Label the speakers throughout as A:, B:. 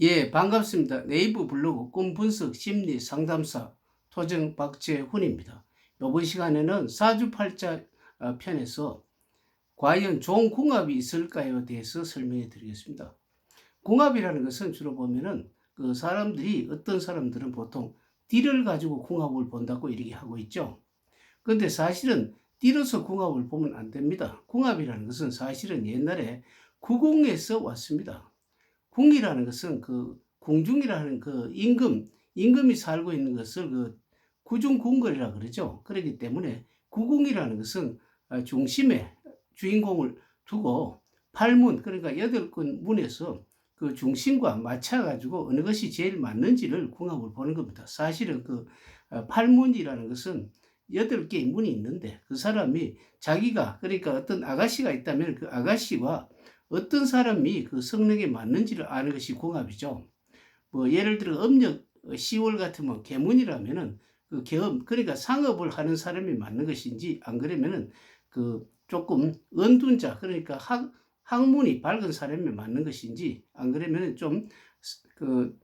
A: 예, 반갑습니다. 네이버 블로그 꿈분석 심리 상담사 토정 박재훈입니다. 이번 시간에는 사주팔자 어, 편에서 과연 좋은 궁합이 있을까요? 대해서 설명해 드리겠습니다. 궁합이라는 것은 주로 보면은 그 사람들이 어떤 사람들은 보통 띠를 가지고 궁합을 본다고 이렇게 하고 있죠. 근데 사실은 띠로서 궁합을 보면 안 됩니다. 궁합이라는 것은 사실은 옛날에 구궁에서 왔습니다. 궁이라는 것은 그 궁중이라는 그 임금, 임금이 살고 있는 것을 그 구중궁궐이라 그러죠. 그렇기 때문에 구궁이라는 것은 아, 중심에 주인공을 두고 팔문 그러니까 여덟 군 문에서 그 중심과 맞춰가지고 어느 것이 제일 맞는지를 궁합을 보는 겁니다. 사실은 그 아, 팔문이라는 것은 여덟 개의 문이 있는데 그 사람이 자기가 그러니까 어떤 아가씨가 있다면 그 아가씨와 어떤 사람이 그 성능에 맞는지를 아는 것이 궁합이죠. 뭐 예를 들어 음력 10월 같으면 개문이라면은 그 개업 그러니까 상업을 하는 사람이 맞는 것인지 안 그러면은 그 조금 은둔 자 그러니까 학 학문이 밝은 사람이 맞는 것인지 안 그러면은 좀그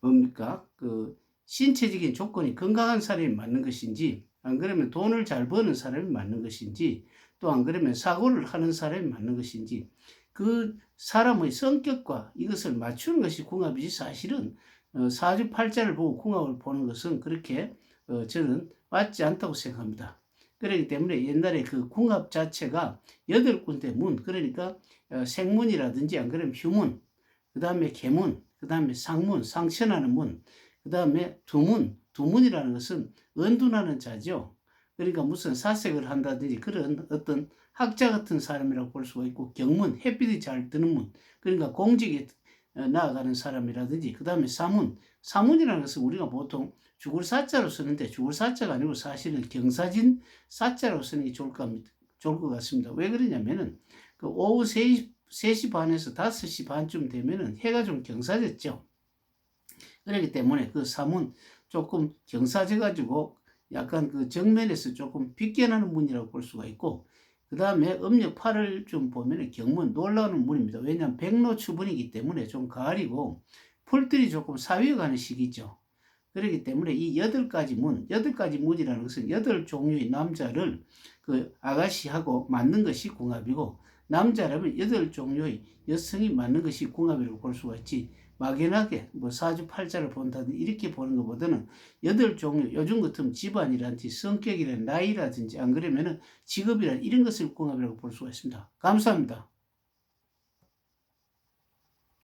A: 뭡니까 그 신체적인 조건이 건강한 사람이 맞는 것인지 안 그러면 돈을 잘 버는 사람이 맞는 것인지 또 안 그러면 사고를 하는 사람이 맞는 것인지 그 사람의 성격과 이것을 맞추는 것이 궁합이지 사실은 어, 사주팔자를 보고 궁합을 보는 것은 그렇게 어, 저는 맞지 않다고 생각합니다. 그렇기 때문에 옛날에 그 궁합 자체가 여덟 군데 문 그러니까 어, 생문이라든지 안 그러면 휴문 그 다음에 개문 그 다음에 상문 상천하는 문그 다음에 두문 두문이라는 것은 은둔하는 자죠. 그러니까 무슨 사색을 한다든지 그런 어떤 학자 같은 사람이라고 볼 수가 있고 경문 햇빛이 잘 드는 문 그러니까 공직에 어, 나아가는 사람이라든지 그 다음에 사문 사문이라는 것은 우리가 보통 죽을 사자로 쓰는데 죽을 사자가 아니고 사실은 경사진 사자로 쓰는 게 좋을 것, 좋을 것 같습니다. 왜 그러냐면은 그 오후 3시, 3시 반에서 5시 반쯤 되면은 해가 좀 경사졌죠. 그렇기 때문에 그 사문 조금 경사져 가지고 약간 그 정면에서 조금 빗겨나는 문이라고 볼 수가 있고 그 다음에 음력 8을 좀 보면 경문 놀라는 문입니다. 왜냐하면 백로 추분이기 때문에 좀 가리고 풀들이 조금 사위어가는 시기죠. 그렇기 때문에 이 여덟 가지 문, 여덟 가지 문이라는 것은 여덟 종류의 남자를 그 아가씨하고 맞는 것이 궁합이고 남자라면 여덟 종류의 여성이 맞는 것이 궁합이라고 볼 수가 있지 막연하게 뭐 사주팔자를 본다든지 이렇게 보는 것보다는 여덟 종류 요즘 같은 집안이라든지 성격이라든지 나이라든지 안 그러면은 직업이라 이런 것을 궁합이라고 볼 수가 있습니다. 감사합니다.